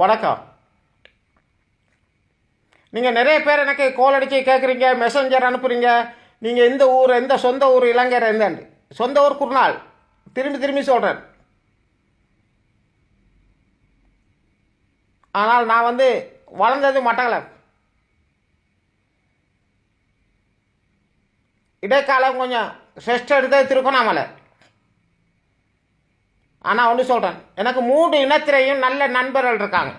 வணக்கம். நீங்கள் நிறைய பேர் எனக்கு கோல் அடித்து கேட்குறீங்க மெசஞ்சர் அனுப்புகிறீங்க நீங்கள் எந்த ஊர் எந்த சொந்த ஊர் இலங்கையர் எந்தண்டு சொந்த ஊர் குருநாள். திரும்பி திரும்பி சொல்கிறேன் ஆனால் நான் வந்து வளர்ந்தது மட்டக்களப்பு. இடைக்காலம் கொஞ்சம் ரெஸ்ட் எடுத்தது ஆனால் ஒன்று சொல்கிறேன் எனக்கு மூன்று இனத்திலையும் நல்ல நண்பர்கள் இருக்காங்க.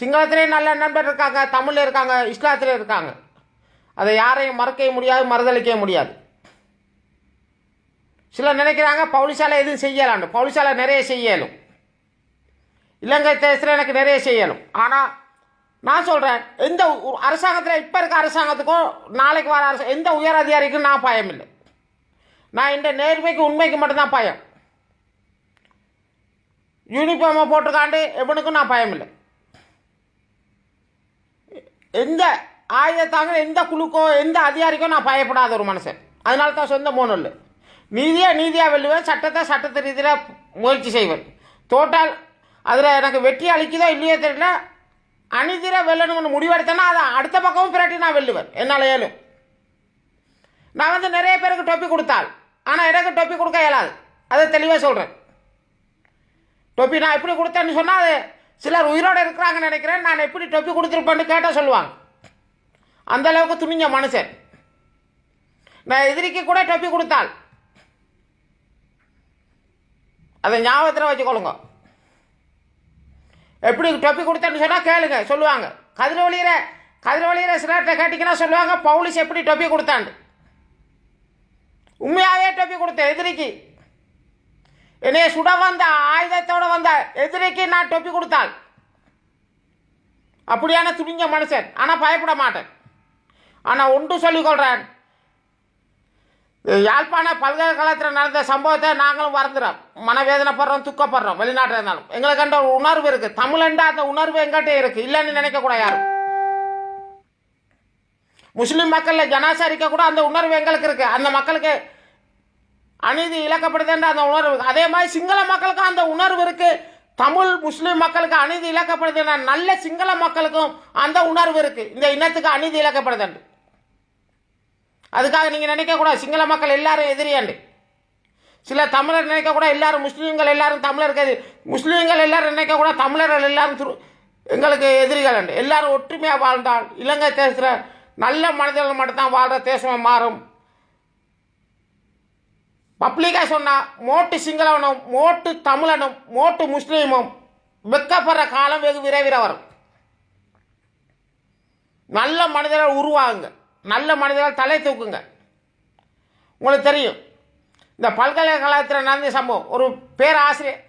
சிங்களத்திலையும் நல்ல நண்பர் இருக்காங்க தமிழில் இருக்காங்க இஸ்லாத்திலையும் இருக்காங்க. அதை யாரையும் மறக்கவே முடியாது மறுதளிக்க முடியாது. சிலர் நினைக்கிறாங்க பவுலிசாலை எதுவும் செய்யலான்னு பவுலிசாலை நிறைய செய்யலும். இலங்கை தேசத்தில் எனக்கு நிறைய செய்யலும். ஆனால் நான் சொல்கிறேன் எந்த அரசாங்கத்தில் இப்போ இருக்க அரசாங்கத்துக்கும் நாளைக்கு வர அரசு எந்த உயர் அதிகாரிக்கும் நான் பயம் இல்லை. நான் இந்த நேர்மைக்கு உண்மைக்கு மட்டும்தான் பயம். யூனிஃபார்மை போட்டுக்காண்டு எவனுக்கும் நான் பயம் இல்லை. எந்த ஆயுதத்தாங்க எந்த குழுக்கோ எந்த அதிகாரிக்கோ நான் பயப்படாத ஒரு மனுஷன். அதனால தான் சொந்த மோனும் இல்லை. நீதியாக நீதியாக வெல்லுவேன் சட்டத்தை சட்டத்து ரீதியில் முயற்சி செய்வேன். தோட்டால் அதில் எனக்கு வெற்றி அளிக்குதோ இல்லையோ தெரியல அணிதிர வெல்லணும்னு முடிவெடுத்தேன்னா அதை அடுத்த பக்கமும் பிரட்டி நான் வெல்லுவேன். என்னால் ஏழும் நான் வந்து நிறைய பேருக்கு டொப்பி கொடுத்தாள் ஆனால் எனக்கு டொப்பி கொடுக்க இயலாது. அதை தெளிவாக சொல்கிறேன் டொப்பி நான் எப்படி கொடுத்தேன்னு சொன்னால் அது சிலர் உயிரோடு இருக்கிறாங்கன்னு நினைக்கிறேன். நான் எப்படி டொப்பி கொடுத்துருப்பேன்னு கேட்டால் சொல்லுவாங்க. அந்த அளவுக்கு துணிஞ்ச மனுஷன். நான் எதிரிக்கு கூட டொப்பி கொடுத்தாள் அதை ஞாபகத்தில் வச்சுக்கொள்ளுங்க. எப்படி டொப்பி கொடுத்தேன்னு சொன்னால் கேளுங்க சொல்லுவாங்க. கதிரொலியிற கதிரொலியிற சிலர்கிட்ட கேட்டிங்கன்னா சொல்லுவாங்க பவுலிஸ் எப்படி டொப்பி கொடுத்தாண்டு உண்மையாகவே டொப்பி கொடுத்தேன் எதிரிக்கு. என்னைய சுட வந்த ஆயுதத்தோட வந்த எதிரிக்கு நான் டொப்பி கொடுத்தாள் அப்படியான துணிஞ்ச மனுஷன். ஆனால் பயப்பட மாட்டேன். ஆனால் ஒன்று சொல்லிக்கொள்கிறேன் யாழ்ப்பாண பல்கலைக்கழகத்தில் நடந்த சம்பவத்தை நாங்களும் மறந்துடுறோம் மனவேதனைப்படுறோம் துக்கப்படுறோம் வெளிநாட்டில் இருந்தாலும் எங்களுக்கு அந்த ஒரு உணர்வு இருக்குது தமிழண்டா அந்த உணர்வு எங்கிட்டே இருக்குது இல்லைன்னு நினைக்கக்கூடாது யாரும். முஸ்லீம் மக்களில் ஜனாசரிக்க கூட அந்த உணர்வு எங்களுக்கு இருக்குது அந்த மக்களுக்கு அநீதி இழக்கப்படுதுன்ற அந்த உணர்வு அதே மாதிரி சிங்கள மக்களுக்கும் அந்த உணர்வு இருக்குது தமிழ் முஸ்லீம் மக்களுக்கு அநீதி இழக்கப்படுதுன்ற நல்ல சிங்கள மக்களுக்கும் அந்த உணர்வு இருக்குது இந்த இனத்துக்கு அநீதி இழக்கப்படுதுண்டு அதுக்காக நீங்கள் நினைக்கக்கூடாது சிங்கள மக்கள் எல்லாரும் எதிரியாண்டு சில தமிழர் நினைக்கக்கூட எல்லாரும் முஸ்லீம்கள் எல்லாரும் தமிழருக்கு முஸ்லீம்கள் எல்லாரும் நினைக்கக்கூட தமிழர்கள் எல்லாரும் துரு எங்களுக்கு எதிரிகள் உண்டு எல்லாரும் ஒற்றுமையாக வாழ்ந்தால் இலங்கை தேசத்தில் நல்ல மனிதர்கள் மட்டும்தான் வாழ்கிற தேசமாக மாறும். பப்ளிக்காக சொன்னால் மோட்டு சிங்களவனும் மோட்டு தமிழனும் மோட்டு முஸ்லீமும் வெக்கப்படுற காலம் வெகு விரைவில் வரும். நல்ல மனிதர்கள் உருவாகுங்க. நல்ல மனிதர்கள் தலை தூக்குங்க. உங்களுக்கு தெரியும். இந்த பல்கலைக்கழகத்தில் நடந்த சம்பவம். ஒரு பேராசிரியர்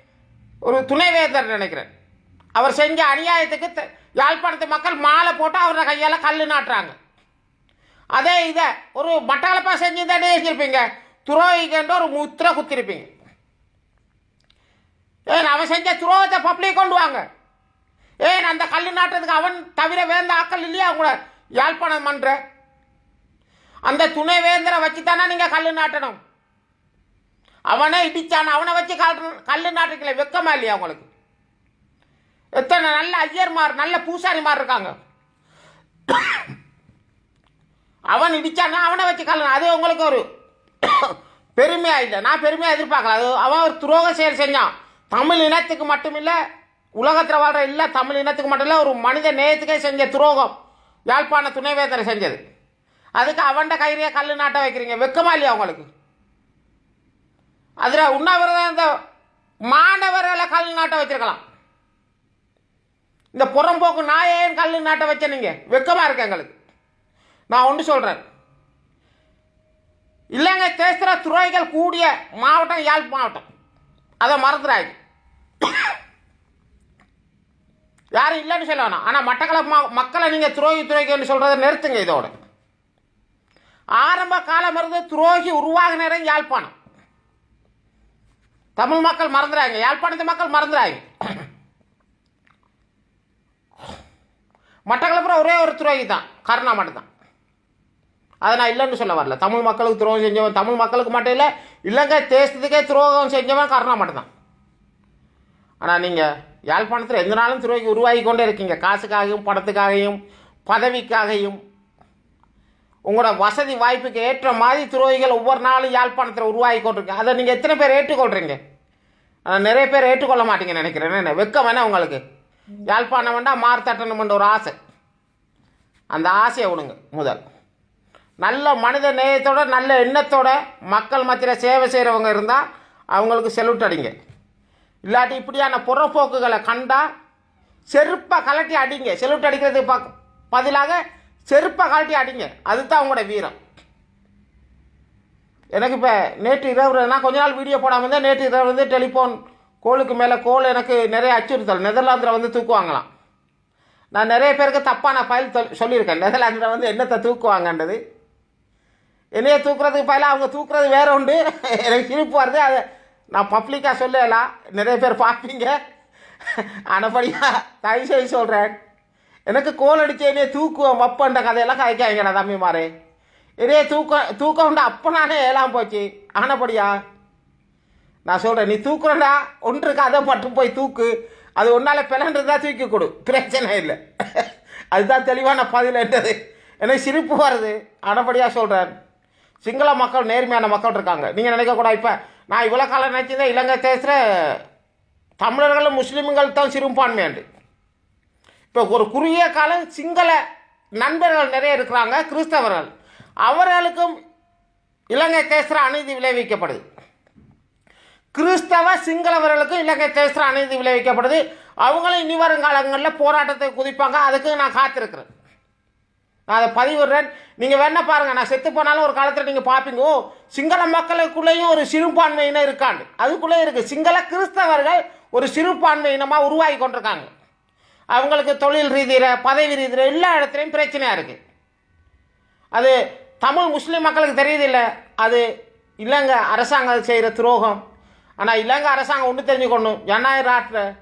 ஒரு துணைவேந்தர் நினைக்கிறேன். அவர் செஞ்ச அநியாயத்துக்கு த- யாழ்ப்பாணத்து மக்கள் மாலை போட்டு அவரோட கையால் கல் நாட்டுறாங்க. அதே இதை ஒரு மட்டாளப்பா செஞ்சு தானே செஞ்சிருப்பீங்க? துரோகிக்கன்ற ஒரு முத்திரை குத்திருப்பீங்க. ஏன் அவன் செஞ்ச துரோகத்தை பப்ளிக் கொண்டு வாங்க. ஏன் அந்த கல் நாட்டுறதுக்கு அவன் தவிர வேந்த ஆக்கள் இல்லையா அவங்கள யாழ்ப்பாணம் மன்ற அந்த துணை வேந்தரை வச்சு தானே நீங்கள் கல் நாட்டணும்? அவனே இடிச்சான் அவனை வச்சு கல் கல் நாட்டுக்கல வெக்கமா இல்லையா உங்களுக்கு? எத்தனை நல்ல ஐயர்மார் நல்ல பூசாரிமார் இருக்காங்க. அவன் இடிச்சானா அவனை வச்சு கல்லு அது உங்களுக்கு ஒரு பெருமையா இல்லை? நான் பெருமையாக எதிர்பார்க்கல. அது அவன் ஒரு துரோக செயல் செஞ்சான். தமிழ் இனத்துக்கு மட்டும் இல்லை உலகத்தில் வாழ்கிற இல்லை தமிழ் இனத்துக்கு மட்டும் இல்லை ஒரு மனித நேயத்துக்கே செஞ்ச துரோகம் யாழ்ப்பாண துணைவேந்தரை செஞ்சது. அதுக்கு அவன்கிட்ட கயிறையே கல் நாட்ட வைக்கிறீங்க. வெக்கமா இல்லையா உங்களுக்கு? அதில் உண்ணாவிரதம் இந்த மாணவர்களை கல் நாட்ட வச்சிருக்கலாம். இந்த புறம்போக்கு நாயேன் கல் நாட்ட வச்ச நீங்க? வெக்கமா இருக்கு எங்களுக்கு? நான் ஒன்று சொல்கிறேன் இல்லைங்க தேசிர துறைகள் கூடிய மாவட்டம் யாழ் மாவட்டம். அதை மறந்துடாது யாரும் இல்லைன்னு சொல்ல வேணாம். ஆனால் மட்டக்களப்பு மா மக்களை நீங்கள் துரோகி துரோகின்னு சொல்கிறத நிறுத்துங்க இதோட. ஆரம்ப காலம் இருந்து துரோகி உருவாக யாழ்ப்பாணம். தமிழ் மக்கள் மறந்துடுறாங்க யாழ்ப்பாணத்து மக்கள் மறந்துறாங்க. மட்டக்களப்புறம் ஒரே ஒரு துரோகி தான். கருணா மட்டும்தான். அதை நான் இல்லைன்னு சொல்ல வரல. தமிழ் மக்களுக்கு துரோகம் செஞ்சவன் தமிழ் மக்களுக்கு மட்டும் இல்லை இலங்கை தேசத்துக்கே துரோகம் செஞ்சவன் கருணா மட்டும்தான். ஆனால் நீங்கள் யாழ்ப்பாணத்தில் எந்த நாளும் துரோகி உருவாகி கொண்டே இருக்கீங்க. காசுக்காகவும் பணத்துக்காகவும் பதவிக்காகவும். உங்களோட வசதி வாய்ப்புக்கு ஏற்ற மாதிரி துரோகிகள் ஒவ்வொரு நாளும் யாழ்ப்பாணத்தில் உருவாகி கொண்டிருக்கு. அதை நீங்கள் எத்தனை பேர் ஏற்றுக்கொள்கிறீங்க நிறைய பேர் ஏற்றுக்கொள்ள மாட்டீங்க நினைக்கிறேன். என்ன வெக்கம் வேணா உங்களுக்கு? யாழ்ப்பாணம் வேண்டாம் மார்த்தட்டணுமென்ற ஒரு ஆசை. அந்த ஆசையை விடுங்க முதல். நல்ல மனித நேயத்தோட நல்ல எண்ணத்தோட மக்கள் மத்தியில் சேவை செய்கிறவங்க இருந்தால் அவங்களுக்கு செல்யூட் அடிங்க. இல்லாட்டி இப்படியான புறப்போக்குகளை கண்டால் செருப்பை கலட்டி அடிங்க. செல்யூட் அடிக்கிறதுக்கு பக் பதிலாக செருப்பை காட்டி அடிங்க. அதுதான் உங்களோட வீரம். எனக்கு இப்போ நேற்று இரவு நான் கொஞ்ச நாள் வீடியோ போடாமல் இருந்தேன் நேற்று இரவு வந்து டெலிஃபோன் கோலுக்கு மேலே கோல் எனக்கு நிறைய அச்சுறுத்தல். நெதர்லாந்தில் வந்து தூக்குவாங்களாம். நான் நிறைய பேருக்கு தப்பான ஃபைல் சொல்லியிருக்கேன். நெதர்லாந்தில் வந்து என்னத்தை தூக்குவாங்கன்றது? என்னைய தூக்குறதுக்கு பயில அவங்க தூக்குறது வேற உண்டு. எனக்கு சிரிப்பு வருது. அதை நான் பப்ளிக்காக சொல்லலாம் நிறைய பேர் பார்ப்பீங்க. ஆனபடியா தயவு செய்து சொல்கிறேன் எனக்கு கோல் அடிச்சு என்னைய தூக்குவோம் வப்பன்ற கதையெல்லாம் கதைக்காங்கடா தம்பி மாறே இதே தூக்கம் தூக்கம்டா அப்போ நானே ஏழாம் போச்சு. ஆனப்படியா நான் சொல்கிறேன் நீ தூக்குறடா ஒன்றுக்கு அதை மட்டும் போய் தூக்கு. அது ஒன்றால் பிளன்றதா தூக்கி கொடு. பிரச்சனை இல்லை. அதுதான் தெளிவான பதில் என்றது. எனக்கு சிரிப்பு வருது. ஆனப்படியாக சொல்கிறேன் சிங்கள மக்கள் நேர்மையான மக்கள் இருக்காங்க. நீங்கள் நினைக்கக்கூடாது. இப்போ நான் இவ்வளோ காலம் நினச்சிருந்தேன் இலங்கை தேசத்தில் தமிழர்களும் முஸ்லீம்கள் தான் சிறுபான்மையாண்டு. இப்போ ஒரு குறுகிய காலம் சிங்கள நண்பர்கள் நிறைய இருக்கிறாங்க கிறிஸ்தவர்கள். அவர்களுக்கும் இலங்கை தேசர அநீதி விளைவிக்கப்படுது. கிறிஸ்தவ சிங்களவர்களுக்கும் இலங்கை தேசர அநீதி விளைவிக்கப்படுது. அவங்களும் இனி வரும் காலங்களில் போராட்டத்தை குதிப்பாங்க. அதுக்கு நான் காத்திருக்கிறேன். நான் அதை பதிவிடுறேன். நீங்கள் வேணா பாருங்கள் நான் செத்து போனாலும் ஒரு காலத்தில் நீங்கள் பார்ப்பீங்க ஓ சிங்கள மக்களுக்குள்ளேயும் ஒரு சிறுபான்மையினம் இருக்காண்டு அதுக்குள்ளே இருக்குது சிங்கள கிறிஸ்தவர்கள் ஒரு சிறுபான்மை இனமாக உருவாகி கொண்டிருக்காங்க. அவங்களுக்கு தொழில் ரீதியில் பதவி ரீதியில் எல்லா இடத்துலையும் பிரச்சனையாக இருக்குது அது தமிழ் முஸ்லீம் மக்களுக்கு தெரியுதில்லை. அது இல்லைங்க அரசாங்கம் செய்கிற துரோகம். ஆனால் இல்லைங்க அரசாங்கம் ஒன்று தெரிஞ்சுக்கணும். ஜனநாயக நாட்டில்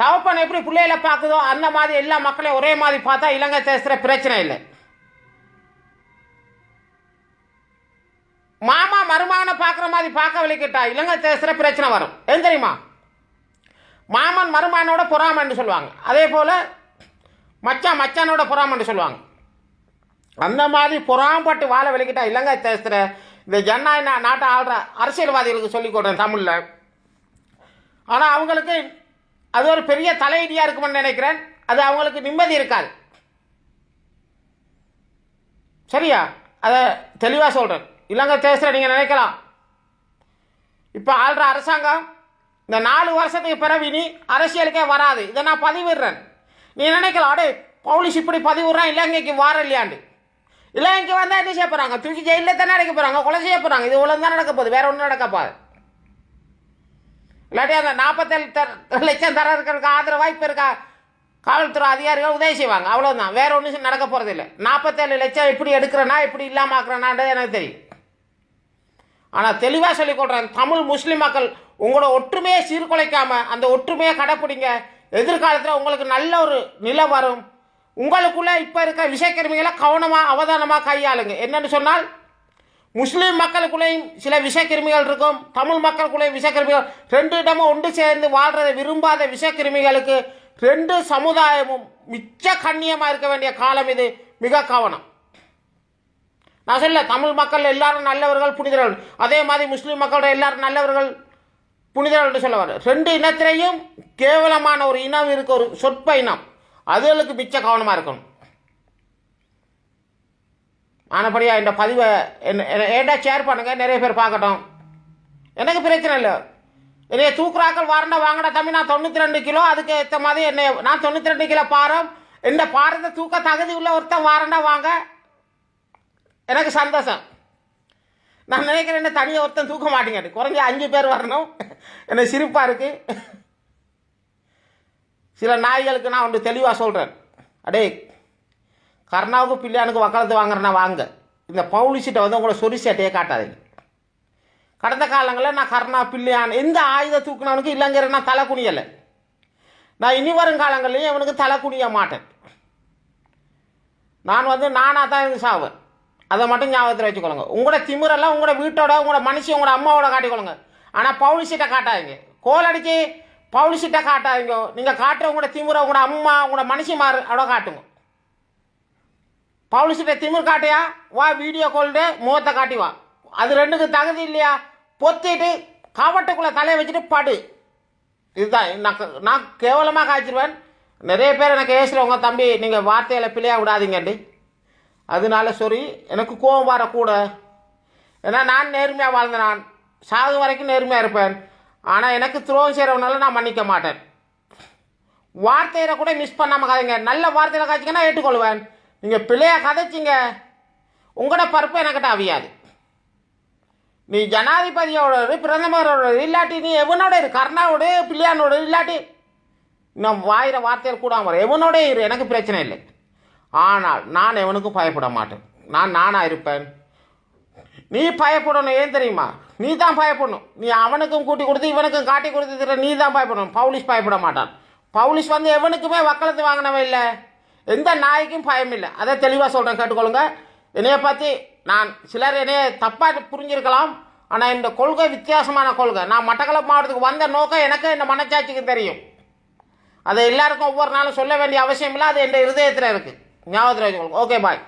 தவப்பன் எப்படி பிள்ளைகளை பார்க்குதோ அந்த மாதிரி எல்லா மக்களையும் ஒரே மாதிரி பார்த்தா இலங்கை தேசத்தில் பிரச்சனை இல்லை. மாமா மருமகனை பார்க்குற மாதிரி பார்க்க வலிக்கிட்டா இலங்கை தேசத்தில் பிரச்சனை வரும். ஏன் தெரியுமா? மாமன் மருமானோட பொறாமன்னு சொல்லுவாங்க. அதே போல் மச்சான் மச்சானோட பொறாமன்னு சொல்லுவாங்க. அந்த மாதிரி பொறாமப்பட்டு வாழை விளக்கிட்டா இல்லைங்க தேசத்தில் இந்த ஜனநாயக நாட்டை ஆள்ற அரசியல்வாதிகளுக்கு சொல்லிக் கொடுறேன் தமிழில். ஆனால் அவங்களுக்கு அது ஒரு பெரிய தலையீடியாக இருக்கும்னு நினைக்கிறேன். அது அவங்களுக்கு நிம்மதி இருக்காது. சரியா? அதை தெளிவாக சொல்கிறேன் இல்லைங்க தேசத்தில் நீங்கள் நினைக்கலாம். இப்போ ஆள்ற அரசாங்கம் இந்த நாலு வருஷத்துக்கு பிறகு நீ அரசியலுக்கே வராது. இதை நான் பதிவிடுறேன். நீ நினைக்கலாம் அடே பவுலிஷ் இப்படி பதிவிடுறான் இலங்கைக்கு வார இல்லையாண்டு. இலங்கைக்கு வந்தால் என்ன செய்ய போகிறாங்க தூக்கி ஜெயிலில் தானே அடைக்க போகிறாங்க கொலை செய்ய போகிறாங்க இது இவ்வளோ தான் நடக்க போகுது. வேற ஒன்றும் நடக்க போகுது. இல்லாட்டி அந்த நாற்பத்தேழு லட்சம் தரர்களுக்கு இருக்கிறதுக்கு ஆதரவு வாய்ப்பு இருக்கா? காவல்துறை அதிகாரிகள் உதவி செய்வாங்க. அவ்வளோதான் வேற ஒன்றும் நடக்க போகிறதில்ல நாற்பத்தேழு லட்சம் எப்படி எடுக்கிறேன்னா எப்படி இல்லாமல் ஆக்குறேனான்றது எனக்கு தெரியும். ஆனால் தெளிவாக சொல்லிக் கொடுறேன் தமிழ் முஸ்லீம் மக்கள் உங்களோட ஒற்றுமையை சீர்குலைக்காமல் அந்த ஒற்றுமையை கடைப்பிடிங்க. எதிர்காலத்தில் உங்களுக்கு நல்ல ஒரு நிலை வரும். உங்களுக்குள்ளே இப்போ இருக்க விஷக்கிருமிகளை கவனமாக அவதானமாக கையாளுங்க. என்னென்னு சொன்னால் முஸ்லீம் மக்களுக்குள்ளேயும் சில விஷக்கிருமிகள் இருக்கும் தமிழ் மக்களுக்குள்ளேயும் விஷக்கிருமிகள். ரெண்டு இடமும் ஒன்று சேர்ந்து வாழ்கிறத விரும்பாத விஷக்கிருமிகளுக்கு ரெண்டு சமுதாயமும் மிச்ச கண்ணியமாக இருக்க வேண்டிய காலம் இது. மிக கவனம். நான் சொல்ல தமிழ் மக்கள் எல்லாரும் நல்லவர்கள் புனிதர்கள். அதே மாதிரி முஸ்லீம் மக்களோட எல்லாரும் நல்லவர்கள் புனிதர்கள் என்று சொல்ல வர ரெண்டு இனத்திலையும் கேவலமான ஒரு இனம் இருக்க ஒரு சொற்ப இனம். அதுகளுக்கு மிச்ச கவனமாக இருக்கணும். ஆனபடியா இந்த பதிவை என்ன ஏண்டா ஷேர் பண்ணுங்க? நிறைய பேர் பார்க்கட்டும். எனக்கு பிரச்சனை இல்லை. என்னைய தூக்குறாக்கள் வாரண்டா வாங்கின தம்பி நான் தொண்ணூற்றி ரெண்டு கிலோ. அதுக்கு ஏற்ற மாதிரி என்னை நான் தொண்ணூற்றி ரெண்டு கிலோ பாரம். இந்த பாரத்தை தூக்க தகுதி உள்ள ஒருத்தன் வாரண்டா வாங்க. எனக்கு சந்தோஷம். நான் நினைக்கிறேன் என்ன தனியாக ஒருத்தன் தூக்க மாட்டேங்காது குறைஞ்ச அஞ்சு பேர் வரணும். எனக்கு சிரிப்பாக இருக்குது சில நாய்களுக்கு நான் ஒன்று தெளிவாக சொல்கிறேன் அடே கர்ணாவுக்கு பிள்ளையானுக்கு வக்காலத்து வாங்குறேன்னா வாங்க. இந்த பவுலிசிட்ட வந்து உங்களை சொரி சேட்டையே காட்டாதீங்க. கடந்த காலங்களில் நான் கர்ணா பிள்ளையான் எந்த ஆயுத தூக்குனவனுக்கு இல்லைங்கிற நான் தலை குனியலை. நான் இனி வரும் காலங்கள்லேயும் இவனுக்கு தலை குனிய மாட்டேன். நான் வந்து நானாக தான் இது சாவேன். அதை மட்டும் ஞாபகத்தில் வச்சுக்கொள்ளுங்க. உங்களோட திமிரெல்லாம் உங்களோட வீட்டோட உங்களோட மனுஷன் உங்களோட அம்மாவோட காட்டிக்கொள்ளுங்க. ஆனால் பவுலிசிட்ட காட்டாதீங்க. கோல் அடித்து பவுலிசிட்ட காட்டாதீங்க. நீங்கள் காட்டுற உங்களோட திமுறை உங்களோட அம்மா உங்களோட மனுஷிமார் அவ்வளோ காட்டுங்க. பவுலிசிட்ட திமிர் காட்டியா? வா வீடியோ கோல்டு முகத்தை காட்டி வா. அது ரெண்டுக்கு தகுதி இல்லையா? பொத்திட்டு கவட்டுக்குள்ளே தலையை வச்சுட்டு படு. இதுதான். நான் நான் கேவலமாக காய்ச்சிருவேன். நிறைய பேர் எனக்கு ஏசுகிறவங்க தம்பி நீங்கள் வார்த்தையில் பிள்ளையாக விடாதீங்கண்டி அதனால சரி எனக்கு கோபம் வரக்கூட ஏன்னா நான் நேர்மையாக வாழ்ந்த நான். சாகு வரைக்கும் நேர்மையாக இருப்பேன். ஆனால் எனக்கு துரோகம் செய்கிறவனால நான் மன்னிக்க மாட்டேன். வார்த்தையில கூட மிஸ் பண்ணாமல் கதைங்க. நல்ல வார்த்தையில் காய்ச்சிங்கன்னா ஏற்றுக்கொள்வேன். நீங்கள் பிள்ளையாக கதைச்சிங்க. உங்களோட பருப்பு எனக்கிட்ட அவியாது. நீ ஜனாதிபதியோட பிரதமரோட இல்லாட்டி நீ எவனோட இரு. கர்ணாவோட பிள்ளையானோட இல்லாட்டி நான் வாயிற வார்த்தையில் கூட வர. எவனோட இரு. எனக்கு பிரச்சனை இல்லை. ஆனால் நான் எவனுக்கும் பயப்பட மாட்டேன். நான் நானாக இருப்பேன்? நீ பயப்படணும் ஏன் தெரியுமா? நீ தான் பயப்படணும். நீ அவனுக்கும் கூட்டி கொடுத்து இவனுக்கும் காட்டி கொடுத்துக்கிற நீ தான் பயப்படணும். பவுலிஷ் பயப்பட மாட்டான். பவுலிஸ் வந்து எவனுக்குமே வக்கலத்து வாங்கினவன் இல்லை. எந்த நாய்க்கும் பயம் இல்லை. அதை தெளிவாக சொல்கிறேன் கேட்டுக்கொள்ளுங்க. என்னையை பற்றி நான் சிலர் என்னைய தப்பாக புரிஞ்சிருக்கலாம். ஆனால் இந்த கொள்கை வித்தியாசமான கொள்கை. நான் மட்டக்களப்பு மாவட்டத்துக்கு வந்த நோக்கம் எனக்கு இந்த மனச்சாட்சிக்கு தெரியும். அதை எல்லாருக்கும் ஒவ்வொரு நாளும் சொல்ல வேண்டிய அவசியம் இல்லை. அது என் இருதயத்தில் இருக்குது ஞாபகத்தில் வச்சுக்கோங்க ஓகே பாய்